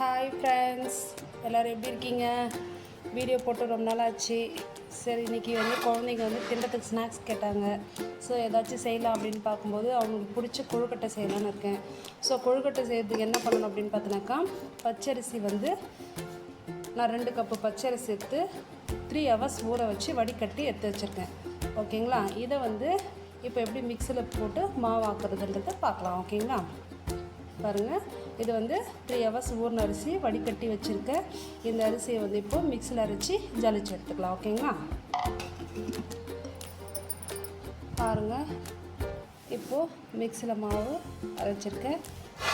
Hi friends எல்லோரும் எப்படி இருக்கீங்க? வீடியோ போட்டு ரொம்ப நாள் ஆச்சு சரி இன்றைக்கி வந்து குழந்தைங்க வந்து திண்டத்துக்கு ஸ்நாக்ஸ் கேட்டாங்க. ஸோ ஏதாச்சும் செய்யலாம் அப்படின்னு பார்க்கும்போது அவங்களுக்கு பிடிச்ச கொழுக்கட்டை செய்யலான்னு இருக்கேன். ஸோ கொழுக்கட்டை செய்கிறதுக்கு என்ன பண்ணணும் அப்படின்னு பார்த்தினாக்கா பச்சரிசி வந்து நான் ரெண்டு கப்பு பச்சரிசி எடுத்து த்ரீ ஹவர்ஸ் ஊற வச்சு வடிகட்டி எடுத்து வச்சுருக்கேன். ஓகேங்களா? இதை வந்து இப்போ எப்படி மிக்சியில் போட்டு மாவாக்குறதுன்றதை பார்க்கலாம். ஓகேங்களா? பாருங்கள் இது வந்து த்ரீ ஹவர்ஸ் ஊர்ன அரிசி வடிகட்டி வச்சுருக்கேன். இந்த அரிசியை வந்து இப்போது மிக்சியில் அரைச்சி ஜலிச்சு எடுத்துக்கலாம் ஓகேங்களா பாருங்கள் இப்போது மிக்சியில் மாவு அரைச்சிருக்கேன்.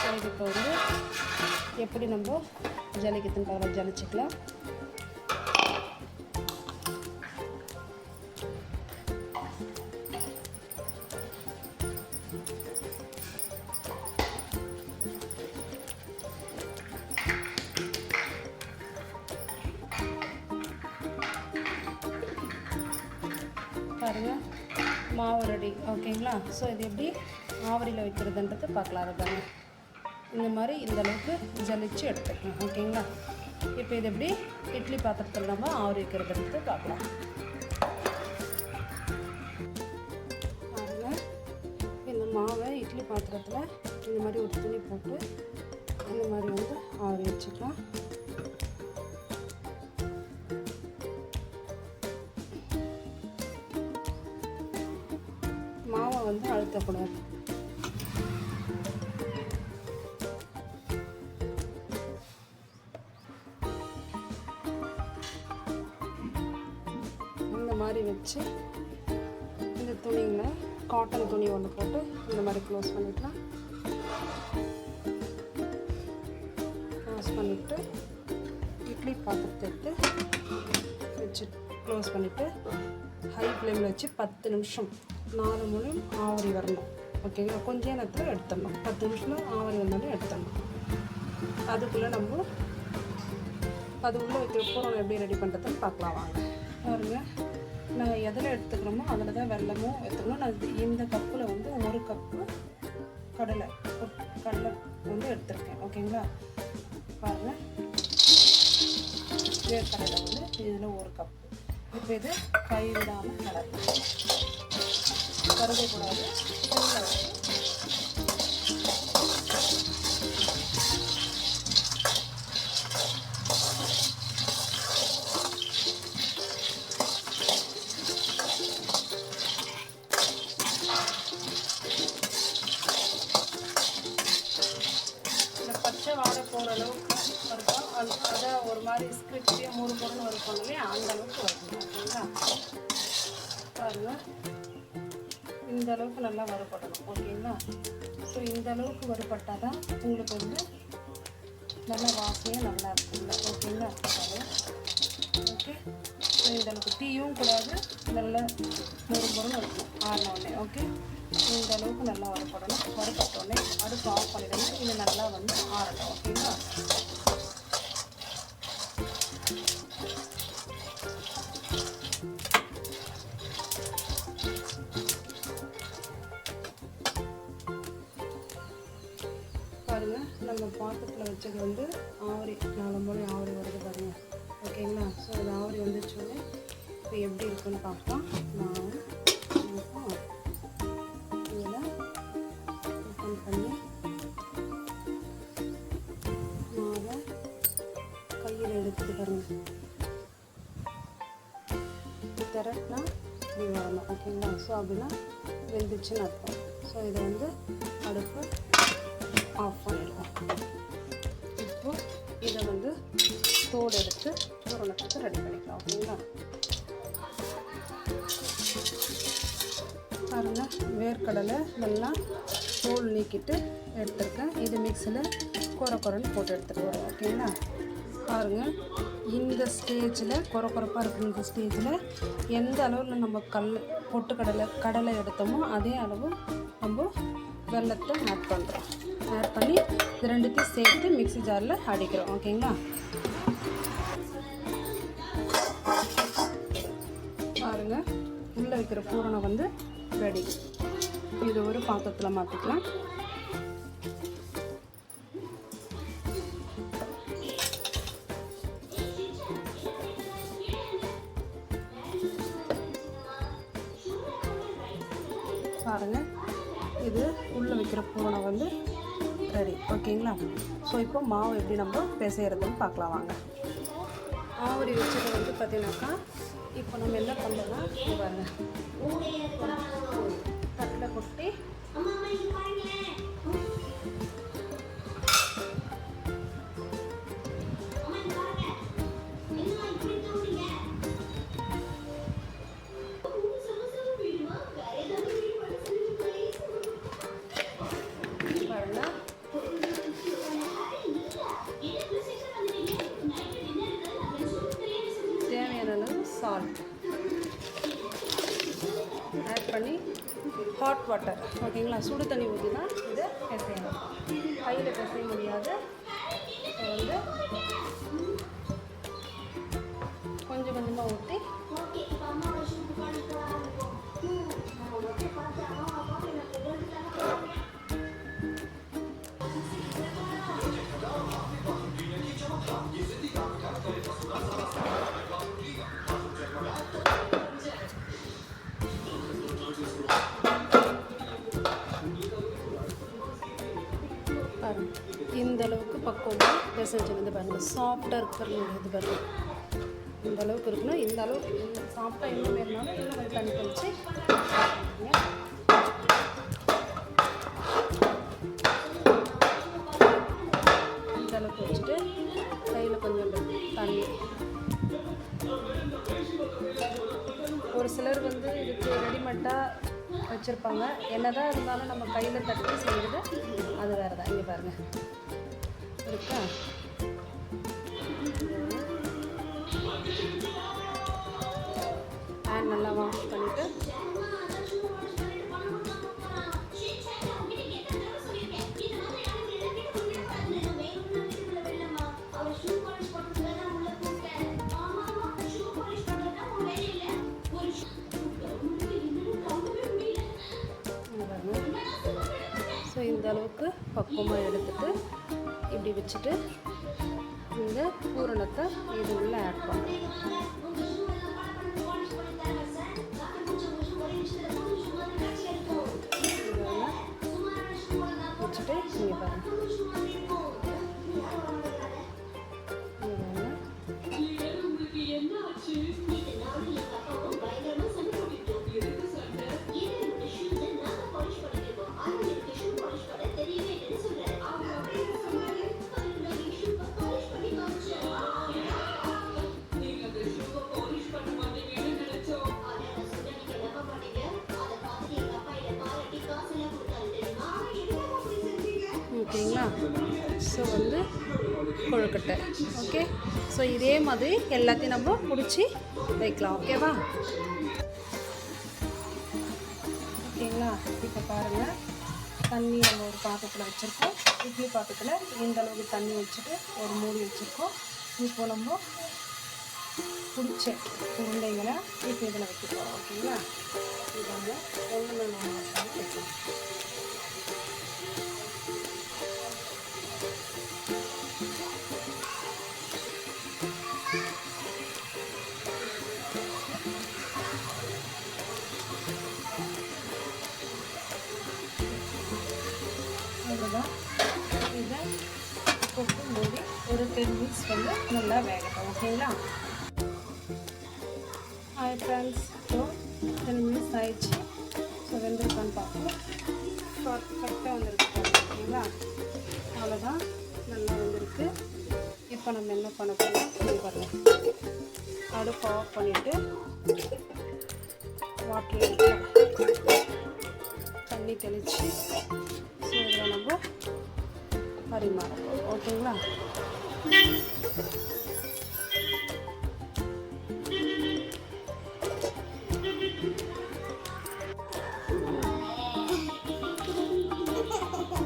சரி இப்போ வந்து எப்படி நம்ம ஜலிக்கிறதுன்னு பார்க்கலாம் ஜலிச்சுக்கலாம். மாவு ரெடி ஓகேங்களா? ஸோ இது எப்படி ஆவரியில் வைக்கிறதுன்றது பார்க்கலாம். அதுதாங்க இந்த மாதிரி இந்த அளவுக்கு ஜலிச்சு எடுத்துக்கலாம் ஓகேங்களா? இப்போ இது எப்படி இட்லி பாத்திரத்தில் நம்ம ஆவரி வைக்கிறதுன்றது பார்க்கலாம். பாருங்கள் இந்த மாவை இட்லி பாத்திரத்தில் இந்த மாதிரி ஒரு துணி போட்டு இந்த மாதிரி வந்து ஆவரி வச்சுக்கலாம். வந்து அழுத்தக்கூடாது. இந்த மாதிரி வச்சு இந்த துணிங்களை காட்டன் துணி ஒன்று போட்டு இந்த மாதிரி க்ளோஸ் பண்ணிக்கலாம். க்ளோஸ் பண்ணிவிட்டு இட்லி பாத்திரத்தை எடுத்து வச்சு க்ளோஸ் பண்ணிவிட்டு ஹை ஃப்ளேமில் வச்சு பத்து நிமிஷம் நாலு மணி ஆவரி வரணும். ஓகேங்களா கொஞ்ச நேரத்தில் எடுத்துடணும். பத்து நிமிஷம் ஆவரி வந்தாலும் எடுத்துடணும். அதுக்குள்ளே நம்ம அது உள்ளே வைக்கிற பூரணம் எப்படி ரெடி பண்ணுறதுன்னு பார்க்கலாம் வாங்க. பாருங்க. நாங்கள் எதில் எடுத்துக்கிறோமோ அதில் தான் வெள்ளமும் எடுத்துக்கணும். நான் இந்த கப்பில் வந்து ஒரு கப்பு கடலை கடலை வந்து எடுத்திருக்கேன். ஓகேங்களா பாருங்கள் வேர்க்கடலை வந்து இதில் ஒரு கப்பு. இப்போ இது கைவிடாமல் விடாமல் கலரலாம் கருதக்கூடாது இந்த பச்சை போகிற அளவுக்கு அது அதை ஒரு மாதிரி ஸ்கிரிப்டியாக மூணு பொருள் இருக்கும் இல்லையா அந்த அளவுக்கு வரணும் ஓகேங்களா பாருங்க. இந்த அளவுக்கு நல்லா வறுபடணும் ஓகேங்களா? ஸோ இந்த அளவுக்கு வறுபட்டால் தான் உங்களுக்கு வந்து நல்லா வாசனையாக நல்லா இருக்குங்க ஓகேங்களா? ஓகே? ஸோ இந்த அளவுக்கு டீயும் கூடாது நல்ல மொறு மொறுன்னு இருக்கும் ஆறின ஓகே? இந்த அளவுக்கு நல்லா வறுபடணும். வறுபட்ட அடுப்பு ஆஃப் பண்ணிடணும் இது நல்லா வந்து ஆறணும் ஓகேங்களா? இருக்குன்னு பார்க்கலாம் நான் இதில் ஓப்பன் பண்ணி மாவை கையில் எடுத்துட்டு பாருங்க திரட்டினா இப்படி வரணும் ஓகேங்களா? ஸோ அப்படின்னா வெந்துச்சுன்னு அர்த்தம். ஸோ இதை வந்து அடுப்பு ஆஃப் பண்ணிடுவோம். இப்போது இதை வந்து தோடு எடுத்து பூரணத்துக்கு ரெடி பண்ணிக்கலாம் ஓகேங்களா? பாருங்கள் வேர்க்கடலை நல்லா தோல் நீக்கிட்டு எடுத்துருக்கேன். இது மிக்சியில் குறை குறைன்னு போட்டு எடுத்துகிட்டு வரோம் ஓகேங்களா? பாருங்கள் இந்த ஸ்டேஜில் குறை குறைப்பாக இருக்கிற இந்த ஸ்டேஜில் எந்த அளவில் நம்ம கல் பொட்டுக்கடலை கடலை எடுத்தோமோ அதே அளவு நம்ம வெள்ளத்தை ஆட் பண்ணுறோம் ஆட் பண்ணி இது ரெண்டுத்தையும் சேர்த்து மிக்ஸி ஜாரில் அடிக்கிறோம் ஓகேங்களா? பாருங்கள் உள்ளே வைக்கிற பூரணம் வந்து ரெடி. இது ஒரு பாத்திரத்தில் மாற்றிக்கலாம் பாருங்கள் இது உள்ளே வைக்கிற பூனை வந்து ரெடி. ஓகேங்களா? ஸோ இப்போ மாவு எப்படி நம்ம பிசைகிறதுன்னு பார்க்கலாம் வாங்க. மாவுரி வச்சது வந்து பார்த்தீங்கன்னாக்கா இப்போ நம்ம என்ன பண்ணோம்னா பாருங்க. தட்டில் கொட்டி பால் ஆட் பண்ணி ஹாட் வாட்டர் ஓகேங்களா? சுடு தண்ணி ஊற்றி தான் இதை பிசையணும் கையில் பிசைய முடியாது. வந்து பாருங்க. இந்த அளவுக்கு பக்குவமாக பிசைஞ்சு வந்து பாருங்கள் சாஃப்டாக இருக்கு இது பாருங்கள் இந்த அளவுக்கு இருக்கணும். இந்த அளவுக்கு இந்த சாஃப்டாக இன்னும் வேணுனாலும் இன்னும் கொஞ்சம் தண்ணி தெளிச்சு இந்த அளவுக்கு வச்சுட்டு கையில் கொஞ்சம் தண்ணி. ஒரு சிலர் வந்து இதுக்கு ரெடிமேட்டாக வச்சுருப்பாங்க. என்னதான் இருந்தாலும் நம்ம கையில் தட்டி செய்கிறது அது வேறு தான் இங்கே பாருங்கள் இருக்கா? பேன் நல்லா வாஷ் பண்ணிவிட்டு ஸோ இந்த அளவுக்கு பக்குவமாக எடுத்துட்டு இப்படி வச்சுட்டு இந்த பூரணத்தை இது உள்ள ஆட் பண்ணணும் வச்சுட்டு நீங்கள் பாருங்கள் ஸோ வந்து கொழுக்கட்டை. ஓகே ஸோ இதே மாதிரி எல்லாத்தையும் நம்ம பிடிச்சி வைக்கலாம். ஓகேவா ஓகேங்களா? இப்போ பாருங்கள் தண்ணி நம்ம ஒரு பாத்திரத்தில் வச்சுருக்கோம். இட்லி பாத்திரத்தில் இந்த அளவுக்கு தண்ணி வச்சுட்டு ஒரு மூடி வச்சுருக்கோம். இப்போ நம்ம பிடிச்ச உருண்டைகளை இப்போ இதில் வைக்க போகிறோம் ஓகேங்களா? இது வந்து ஒன்று நம்ம வைக்கலாம் மிக்ஸ் வந்து நல்லா வேகட்டும் ஓகேங்களா hi friends so ten minutes ஆயிடுச்சு ஸோ வெந்திருக்கான்னு பார்ப்போம் பர்ஃபெக்டாக வந்திருக்கு ஓகேங்களா அவ்வளோதான் நல்லா வந்திருக்கு. இப்போ நம்ம என்ன பண்ண போகிறோம் இது பண்ணோம் அடுப்பு ஆஃப் பண்ணிவிட்டு வாட்டர் தண்ணி தெளித்து ஸோ இதில் நம்ம பரிமாறோம் ஓகேங்களா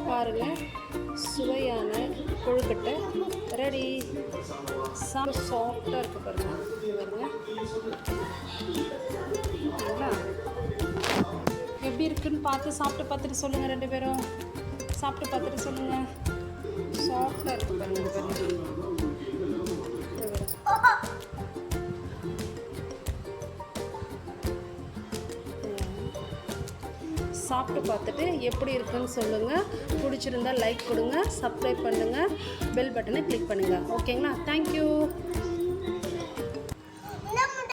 பாருங்க சுவையான கொழுக்கட்டை. ரெடி சாம் சாஃப்டாக இருக்கு பாருங்க. இது பாருங்க. எப்படி இருக்குன்னு பார்த்து சாப்பிட்டு பார்த்துட்டு சொல்லுங்கள் ரெண்டு பேரும். சாப்பிட்டு பார்த்துட்டு சொல்லுங்கள் சாஃப்டாக இருக்குது பாருங்க இது பாருங்க. சாப்பிட்டு பார்த்துட்டு எப்படி இருக்குன்னு சொல்லுங்கள் பிடிச்சிருந்தா லைக் கொடுங்க சப்ஸ்கிரைப் பண்ணுங்கள் பெல் பட்டனை கிளிக் பண்ணுங்கள் ஓகேங்களா தேங்க்யூ